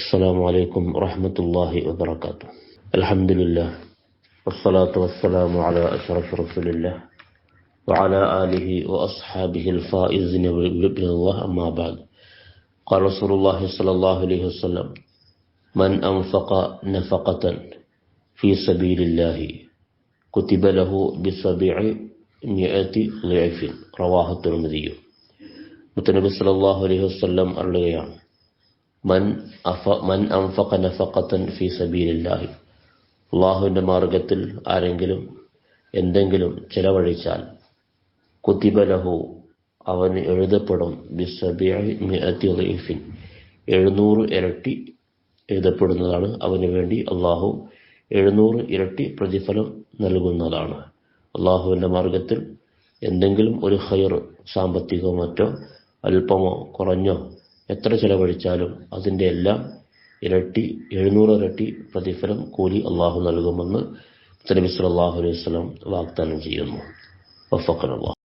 السلام عليكم ورحمة الله وبركاته الحمد لله والصلاة والسلام على أشرف رسول الله وعلى آله وأصحابه الفائزين بإذن الله أما بعد قال رسول الله صلى الله عليه وسلم من أنفق نفقة في سبيل الله كتب له بسبع مئة ضعف رواه الترمذي മുത്തനബി സല്ലല്ലാഹു അലൈഹി വസല്ലം അരുളുകയാണ് മൻ അഫ മൻ അൻഫഖ നഫഖത്തൻ ഫി സബീലില്ലാഹി അള്ളാഹുവിന്റെ മാർഗത്തിൽ ആരെങ്കിലും എന്തെങ്കിലും ചെലവഴിച്ചാൽ കുത്തിബലഹു അവന് എഴുതപ്പെടും. എഴുന്നൂറ് ഇരട്ടി എഴുതപ്പെടുന്നതാണ്. അവന് വേണ്ടി അള്ളാഹു എഴുന്നൂറ് ഇരട്ടി പ്രതിഫലം നൽകുന്നതാണ്. അള്ളാഹുവിന്റെ മാർഗത്തിൽ എന്തെങ്കിലും ഒരു ഹയർ സാമ്പത്തികമോ മറ്റോ അല്പമോ കുറഞ്ഞോ എത്ര ചെലവഴിച്ചാലും അതിന്റെ എല്ലാം ഇരട്ടി എഴുന്നൂറ് ഇരട്ടി പ്രതിഫലം കൂലി അള്ളാഹു നൽകുമെന്ന് നബി അലൈഹി വസല്ലം വാഗ്ദാനം ചെയ്യുന്നു. അല്ലാഹ്